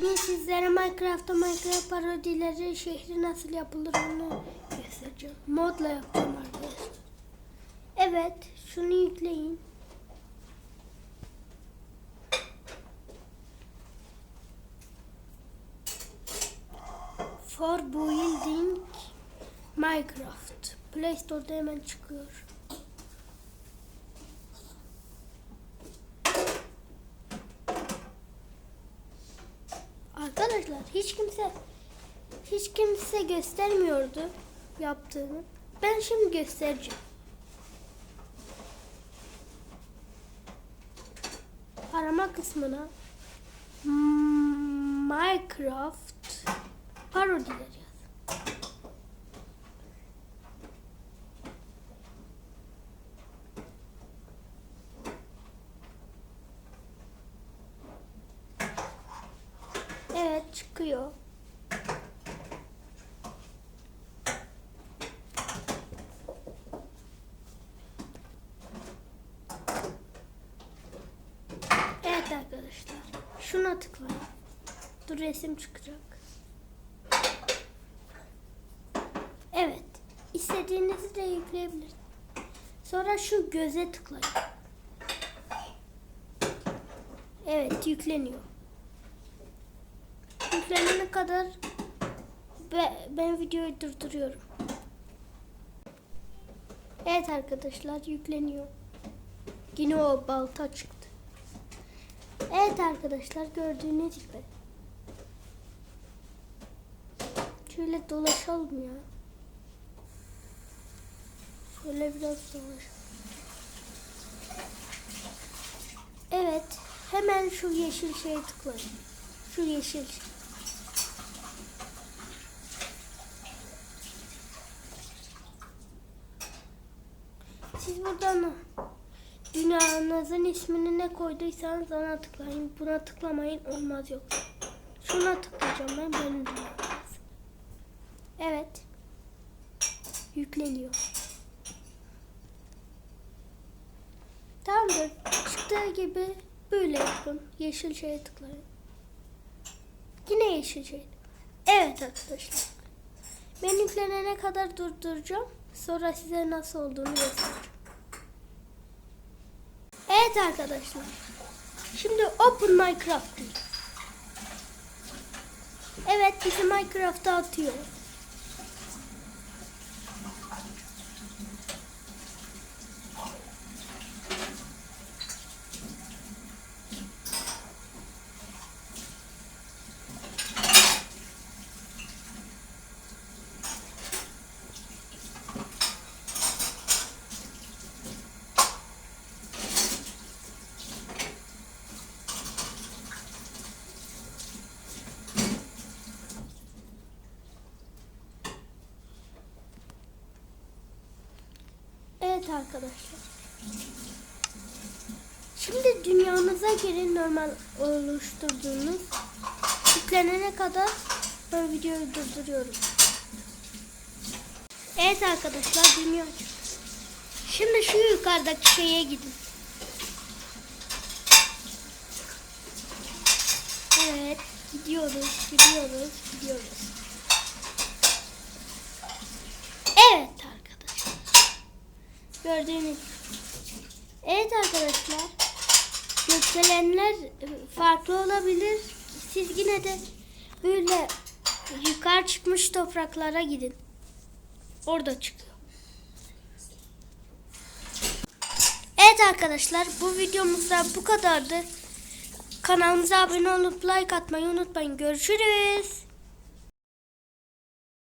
Bugün sizlere Minecraft'ta Minecraft parodileri şehri nasıl yapılır onu göstereceğim. Modla yapacağım arkadaşlar. Evet, şunu yükleyin. For Building Minecraft. Play Store'da hemen çıkıyor. Arkadaşlar hiç kimse hiç kimse göstermiyordu yaptığını. Ben şimdi göstereceğim. Arama kısmına Minecraft parodiler yaz. Evet çıkıyor. Evet arkadaşlar. Şuna tıklayın. Dur resim çıkacak. Evet. istediğinizi de yükleyebilirsiniz. Sonra şu göze tıklayın. Evet yükleniyor. Yüklenene kadar be- ben videoyu durduruyorum. Evet arkadaşlar yükleniyor. Yine o balta çıktı. Evet arkadaşlar gördüğünüz gibi. Şöyle dolaşalım ya. Şöyle biraz dolaşalım. Evet. Hemen şu yeşil şeye tıklayın. Şu yeşil şey. Siz buradan dünyanızın ismini ne koyduysanız ona tıklayın. Buna tıklamayın olmaz yok. Şuna tıklayacağım ben benim dünyam. Evet. Yükleniyor. Tamamdır. Çıktığı gibi böyle yapın. Yeşil şeye tıklayın. Yine yeşil şey. Evet arkadaşlar. Ben yüklenene kadar durduracağım. Sonra size nasıl olduğunu göstereceğim. Evet arkadaşlar. Şimdi Open Minecraft. Evet bizi Minecraft'a atıyor. Evet arkadaşlar. Şimdi dünyanıza girin normal oluşturduğunuz. Yüklenene kadar ben videoyu durduruyorum. Evet arkadaşlar dünya. Şimdi şu yukarıdaki şeye gidin. Evet gidiyoruz gidiyoruz gidiyoruz. Evet arkadaşlar. Gördüğünüz. Evet arkadaşlar. Gökdelenler e, farklı olabilir. Siz yine de böyle yukarı çıkmış topraklara gidin. Orada çıkıyor. Evet arkadaşlar bu videomuz da bu kadardı. Kanalımıza abone olup like atmayı unutmayın. Görüşürüz.